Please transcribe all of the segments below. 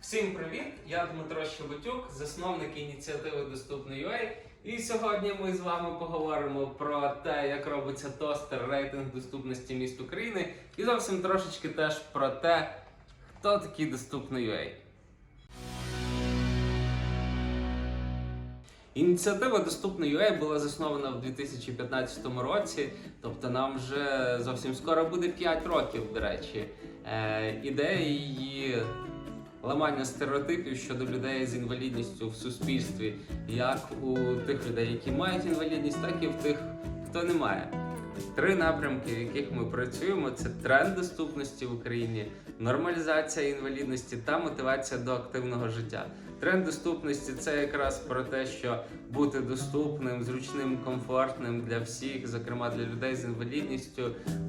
Всім привіт! Я Дмитро Щебетюк, засновник ініціативи Доступний UA. І сьогодні ми з вами поговоримо про те, як робиться тостер рейтинг доступності міст України, і зовсім трошечки теж про те, хто такий доступний UA. Ініціатива Доступний UA була заснована в 2015 році, тобто нам вже зовсім скоро буде 5 років, до речі. Е, ідея її ламання стереотипів щодо людей з інвалідністю в суспільстві, як у тих людей, які мають інвалідність, так і в тих, хто не має. Три напрямки, в яких ми працюємо: це тренд доступності в Україні, нормалізація інвалідності та мотивація до активного життя. Тренд доступності це якраз про те, що бути доступним, зручним, комфортним для всіх, зокрема для людей з інвалідністю,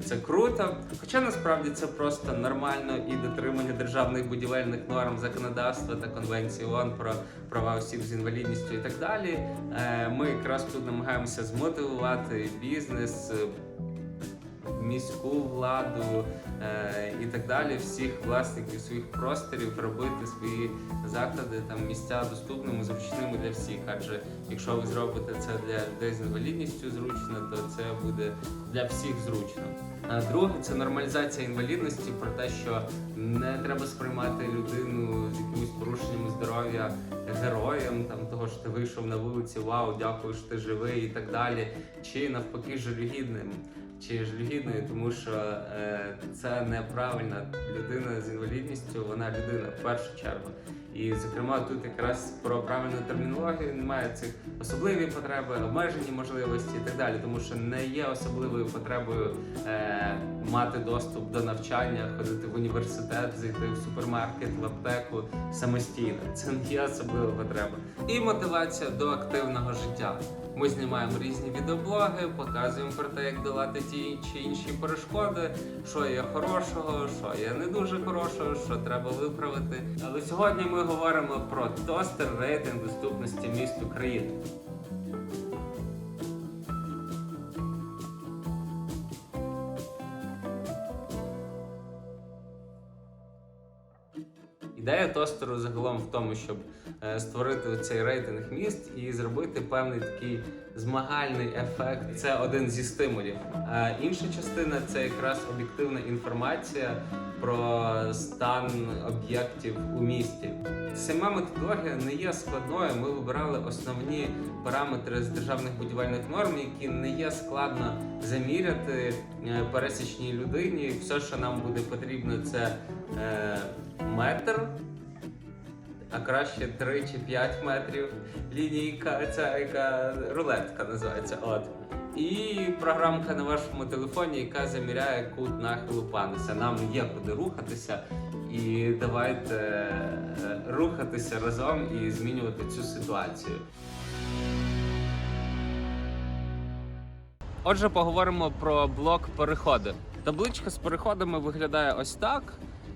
це круто. Хоча насправді це просто нормально і дотримання державних будівельних норм, законодавства та конвенції ООН про права осіб з інвалідністю і так далі. Е, Ми якраз тут намагаємося змотивувати бізнес. Міську владу е, і так далі, всіх власників своїх просторів робити свої заклади, там місця доступними, зручними для всіх. Адже якщо ви зробите це для людей з інвалідністю зручно, то це буде для всіх зручно. А друге це нормалізація інвалідності, про те, що не треба сприймати людину з якимось порушеннями здоров'я героєм, там того що ти вийшов на вулиці, вау, дякую, що ти живий і так далі. Чи навпаки жалюгідним. Чи жалюгідною, тому що е, це неправильна людина з інвалідністю, вона людина в першу чергу. І зокрема тут якраз про правильну термінологію немає цих особливі потреби, обмежені можливості і так далі, тому що не є особливою потребою е, мати доступ до навчання, ходити в університет, зайти в супермаркет, в аптеку самостійно. Це не є особлива потреба. І мотивація до активного життя. Ми знімаємо різні відеоблоги, показуємо про те, як долати ті чи інші перешкоди, що є хорошого, що є не дуже хорошого, що треба виправити. Але сьогодні ми говоримо про тостер рейтинг доступності міст України. Ідея тостеру загалом в тому, щоб е, створити цей рейтинг міст і зробити певний такий змагальний ефект. Це один зі стимулів. А інша частина це якраз об'єктивна інформація про стан об'єктів у місті. Сама методологія не є складною. Ми вибирали основні параметри з державних будівельних норм, які не є складно заміряти е, пересічній людині. Все, що нам буде потрібно, це е, метр. А краще 3 чи 5 метрів лінійка, ця яка рулетка називається. От. І програмка на вашому телефоні, яка заміряє кут нахилу пануса. Нам є куди рухатися, і давайте е, рухатися разом і змінювати цю ситуацію. Отже, поговоримо про блок переходи. Табличка з переходами виглядає ось так.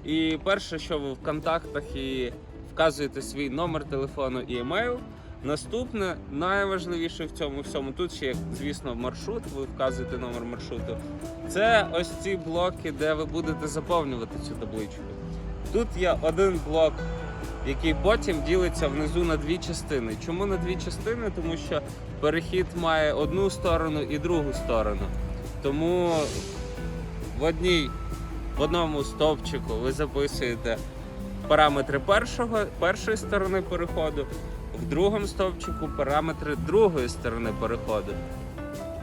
І перше, що ви в контактах і вказуєте свій номер телефону і емейл. Наступне, найважливіше в цьому всьому, тут ще, звісно, маршрут, ви вказуєте номер маршруту. Це ось ці блоки, де ви будете заповнювати цю табличку. Тут є один блок, який потім ділиться внизу на дві частини. Чому на дві частини? Тому що перехід має одну сторону і другу сторону. Тому в одній, в одному стовпчику ви записуєте параметри першого, першої сторони переходу, в другому стовпчику параметри другої сторони переходу.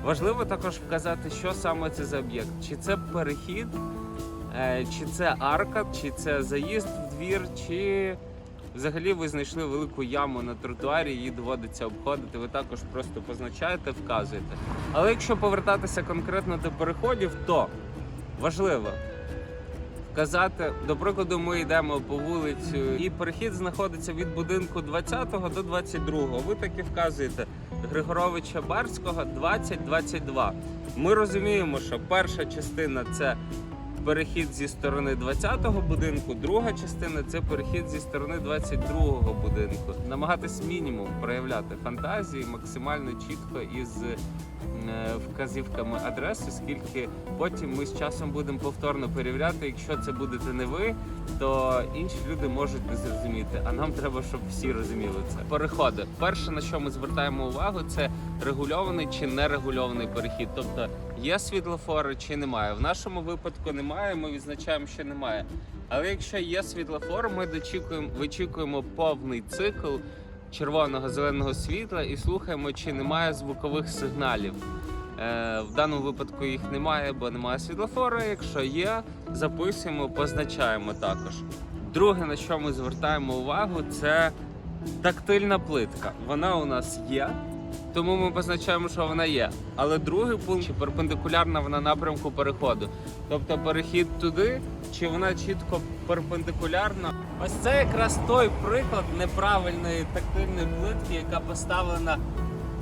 Важливо також вказати, що саме це за об'єкт. Чи це перехід, е, чи це арка, чи це заїзд в двір, чи взагалі ви знайшли велику яму на тротуарі, її доводиться обходити. Ви також просто позначаєте, вказуєте. Але якщо повертатися конкретно до переходів, то важливо вказати, до прикладу, ми йдемо по вулицю, і перехід знаходиться від будинку 20 до 22. Ви так і вказуєте Григоровича Барського 20-22. Ми розуміємо, що перша частина це перехід зі сторони 20-го будинку, друга частина це перехід зі сторони 22-го будинку. Намагатись мінімум проявляти фантазії максимально чітко із вказівками адреси, оскільки потім ми з часом будемо повторно перевіряти. Якщо це будете не ви, то інші люди можуть не зрозуміти. А нам треба, щоб всі розуміли це. Переходи. Перше, на що ми звертаємо увагу, це регульований чи нерегульований перехід. Тобто є світлофори чи немає. В нашому випадку немає. Ми відзначаємо, що немає. Але якщо є світлофор, ми дочікуємо, вичікуємо повний цикл червоного зеленого світла і слухаємо, чи немає звукових сигналів. Е, в даному випадку їх немає, бо немає світлофора. Якщо є, записуємо, позначаємо також. Друге, на що ми звертаємо увагу, це тактильна плитка. Вона у нас є, тому ми позначаємо, що вона є. Але другий пункт чи перпендикулярна вона напрямку переходу. Тобто перехід туди, чи вона чітко перпендикулярна. Ось це якраз той приклад неправильної тактильної плитки, яка поставлена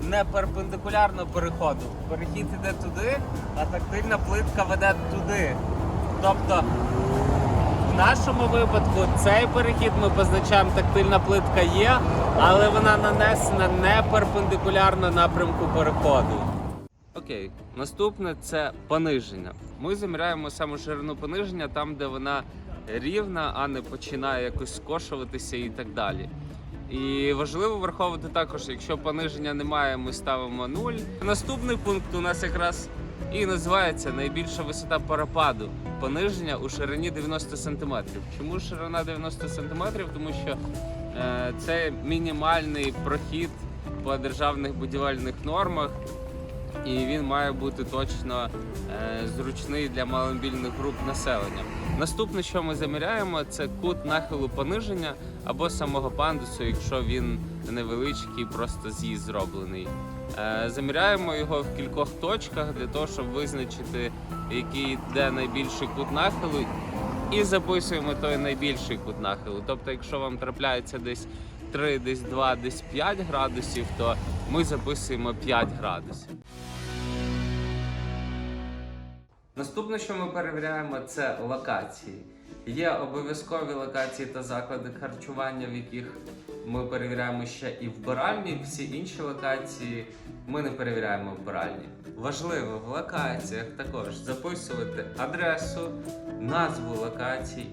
не перпендикулярно переходу. Перехід іде туди, а тактильна плитка веде туди. Тобто, нашому випадку цей перехід ми позначаємо, тактильна плитка є, але вона нанесена не перпендикулярно напрямку переходу. Окей, наступне це пониження. Ми заміряємо саме ширину пониження там, де вона рівна, а не починає якось скошуватися і так далі. І важливо враховувати також, якщо пониження немає, ми ставимо 0. Наступний пункт у нас якраз і називається найбільша висота парападу. Пониження у ширині 90 см. Чому ширина 90 см? Тому що е, це мінімальний прохід по державних будівельних нормах і він має бути точно е, зручний для маломобільних груп населення. Наступне, що ми заміряємо, це кут нахилу пониження або самого пандусу, якщо він невеличкий, просто з'їзд зроблений. Е, заміряємо його в кількох точках для того, щоб визначити, який де найбільший кут нахилу, і записуємо той найбільший кут нахилу. Тобто, якщо вам трапляється десь 3, десь 2, десь 5 градусів, то ми записуємо 5 градусів. Наступне, що ми перевіряємо, це локації. Є обов'язкові локації та заклади харчування, в яких ми перевіряємо ще і вбиральні. Всі інші локації ми не перевіряємо вбиральні. Важливо в локаціях також записувати адресу, назву локацій.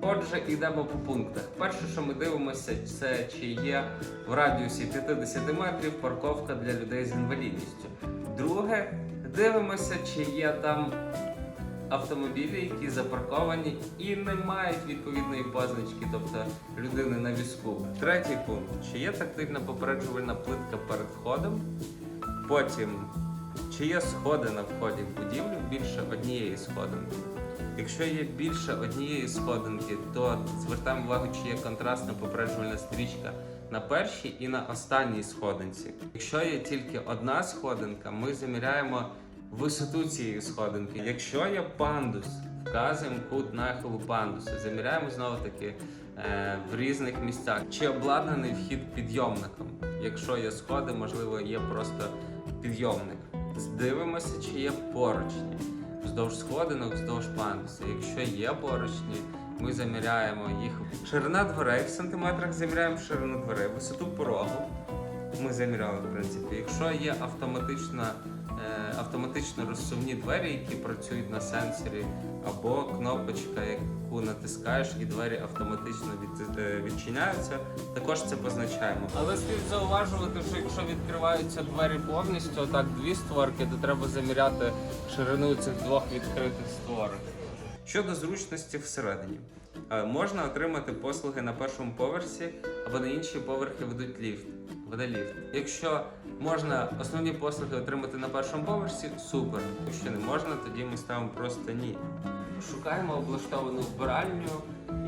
Отже, йдемо по пунктах. Перше, що ми дивимося, це чи є в радіусі 50 метрів парковка для людей з інвалідністю. Друге, дивимося, чи є там автомобілі, які запарковані і не мають відповідної позначки, тобто людини на візку. Третій пункт: чи є тактильна попереджувальна плитка перед входом? Потім, чи є сходи на вході в будівлю більше однієї сходинки? Якщо є більше однієї сходинки, то звертаємо увагу, чи є контрастна попереджувальна стрічка на першій і на останній сходинці. Якщо є тільки одна сходинка, ми заміряємо висоту цієї сходинки. Якщо є пандус, вказуємо кут нахилу пандусу, заміряємо знову таки е, в різних місцях. Чи обладнаний вхід підйомником? Якщо є сходи, можливо, є просто підйомник. Дивимося, чи є поручні вздовж сходинок, вздовж пандуса. Якщо є поручні, ми заміряємо їх. Ширина дверей в сантиметрах заміряємо ширину дверей, висоту порогу. Ми заміряли, в принципі. Якщо є автоматична, автоматично розсувні двері, які працюють на сенсорі, або кнопочка, яку натискаєш, і двері автоматично від, е, відчиняються, також це позначаємо. Але слід зауважувати, що якщо відкриваються двері повністю, отак дві створки, то треба заміряти ширину цих двох відкритих створок. Щодо зручності всередині, Е, можна отримати послуги на першому поверсі або на інші поверхи ведуть ліфт. Веде ліфт. Якщо можна основні послуги отримати на першому поверсі, супер. Якщо не можна, тоді ми ставимо просто ні. Шукаємо облаштовану вбиральню.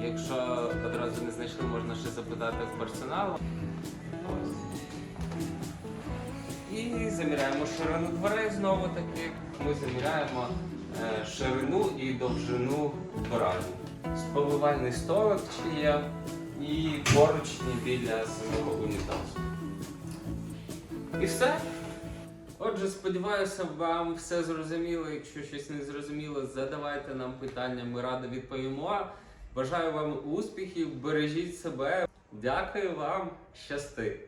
Якщо одразу не знайшли, можна ще запитати в персоналу. І заміряємо ширину дверей знову таки. Ми заміряємо е, ширину і довжину вбиральні. Сповивальний столик чи є, і поручні біля самого унітазу. І все. Отже, сподіваюся, вам все зрозуміло. Якщо щось не зрозуміло, задавайте нам питання, ми радо відповімо. Бажаю вам успіхів, бережіть себе. Дякую вам, щасти!